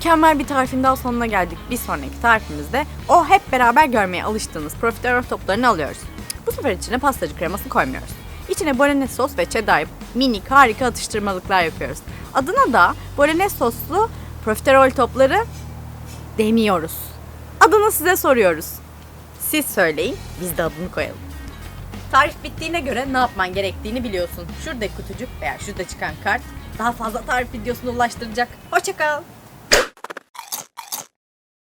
mükemmel bir tarifin daha sonuna geldik. Bir sonraki tarifimizde o hep beraber görmeye alıştığınız profiterol toplarını alıyoruz. Bu sefer içine pastacı kreması koymuyoruz. İçine bolognese sos ve cheddar minik harika atıştırmalıklar yapıyoruz. Adına da bolognese soslu profiterol topları demiyoruz. Adını size soruyoruz. Siz söyleyin, biz de adını koyalım. Tarif bittiğine göre ne yapman gerektiğini biliyorsun. Şuradaki kutucuk veya şurada çıkan kart daha fazla tarif videosunu ulaştıracak. Hoşçakal.